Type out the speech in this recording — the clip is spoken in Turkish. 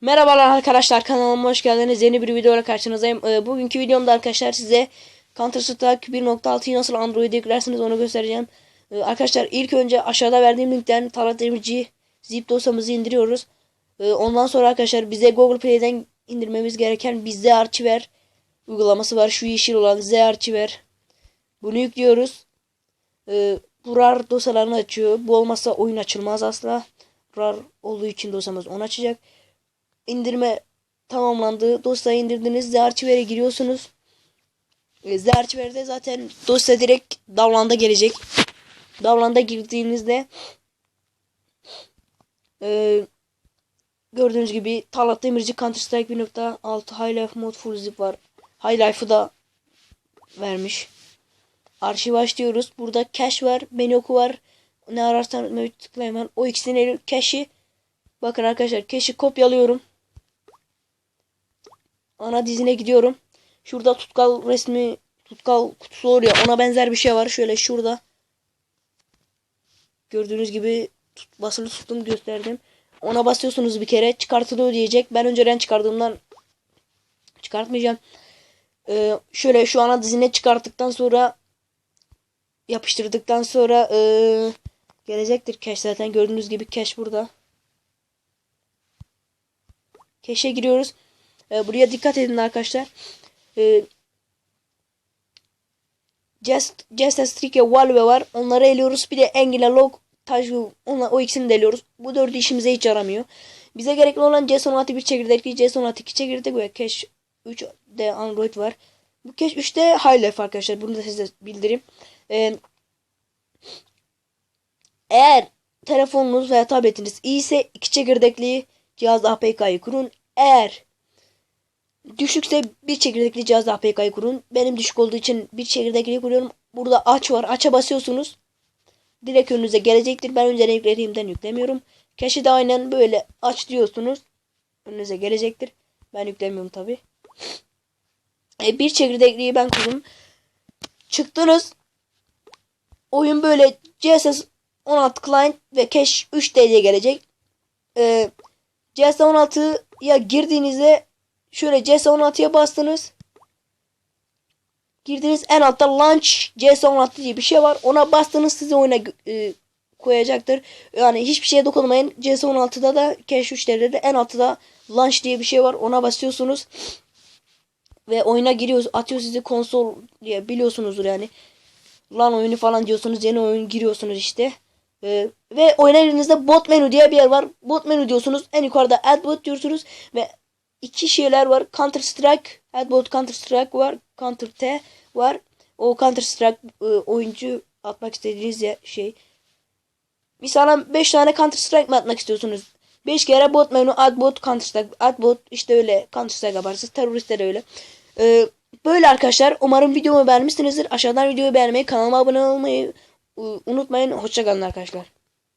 Merhabalar arkadaşlar kanalıma hoş geldiniz. Yeni bir videoyla karşınızdayım. Ee, bugünkü videomda arkadaşlar size Counter Strike 1.6'yı nasıl Android'e yüklersiniz onu göstereceğim. Ee, arkadaşlar ilk önce aşağıda verdiğim linkten Demirci zip dosyamızı indiriyoruz. Ee, ondan sonra arkadaşlar bize Google Play'den indirmemiz gereken bizde arşiver uygulaması var. Şu yeşil olan Z arşiver. Bunu yüklüyoruz. Ee, bu RAR dosyalarını açıyor. Bu olmazsa oyun açılmaz asla. RAR olduğu için dosyamız onu açacak indirme tamamlandı. Dosyayı indirdiniz. Zarchiver'e giriyorsunuz. E, Zarchiver'de zaten dosya direkt Davlan'da gelecek. Davlan'da girdiğinizde e, gördüğünüz gibi Talat Demirci Counter Strike 1.6 High Life Mod Full Zip var. High Life'ı da vermiş. Arşiv açıyoruz. Burada cache var. Menyoku var. Ne mevcut tıklayın hemen. O ikisini cache'i Bakın arkadaşlar cache'i kopyalıyorum ana dizine gidiyorum. Şurada tutkal resmi tutkal kutusu oluyor. Ona benzer bir şey var. Şöyle şurada. Gördüğünüz gibi tut, basılı tuttum gösterdim. Ona basıyorsunuz bir kere. Çıkartılıyor diyecek. Ben önceden çıkardığımdan çıkartmayacağım. Ee, şöyle şu ana dizine çıkarttıktan sonra yapıştırdıktan sonra ee, gelecektir cache zaten. Gördüğünüz gibi cache burada. Cache'e giriyoruz. E, buraya dikkat edin arkadaşlar. E, Just, Just Streak ve Valve var. Onları eliyoruz. Bir de Angular Log Tajgu onlar, o ikisini de eliyoruz. Bu dördü işimize hiç yaramıyor. Bize gerekli olan JSON 1 çekirdekli, JSON 2 çekirdek ve Cache 3 de Android var. Bu Cache 3 de High arkadaşlar. Bunu da size bildireyim. Ee, eğer telefonunuz veya tabletiniz iyiyse iki çekirdekli cihaz APK'yı kurun. Eğer Düşükse bir çekirdekli cihazla APK'yı kurun. Benim düşük olduğu için bir çekirdekli kuruyorum. Burada aç var. Aç'a basıyorsunuz. Direkt önünüze gelecektir. Ben önceden yüklediğimden yüklemiyorum. Cache'i de aynen böyle aç diyorsunuz. Önünüze gelecektir. Ben yüklemiyorum tabi. E, bir çekirdekliyi ben kurdum. Çıktınız. Oyun böyle CSS 16 client ve cache 3 diye gelecek. E, CS 16'ya girdiğinizde Şöyle CS16'ya bastınız. Girdiniz en altta launch CS16 diye bir şey var. Ona bastınız sizi oyuna e, koyacaktır. Yani hiçbir şeye dokunmayın. CS16'da da Cache 3'lerde de en altta launch diye bir şey var. Ona basıyorsunuz. Ve oyuna giriyoruz. Atıyor sizi konsol diye biliyorsunuzdur yani. Lan oyunu falan diyorsunuz. Yeni oyun giriyorsunuz işte. Ee, ve oyuna girdiğinizde bot menü diye bir yer var. Bot menü diyorsunuz. En yukarıda add bot diyorsunuz. Ve iki şeyler var. Counter Strike, Headbot Counter Strike var. Counter T var. O Counter Strike e, oyuncu atmak istediğiniz şey. Bir sana 5 tane Counter Strike mi atmak istiyorsunuz? 5 kere bot menü add bot Counter Strike add bot işte öyle Counter Strike yaparsınız. Teröristler öyle. Ee, böyle arkadaşlar. Umarım videomu beğenmişsinizdir. Aşağıdan videoyu beğenmeyi, kanalıma abone olmayı unutmayın. Hoşçakalın arkadaşlar.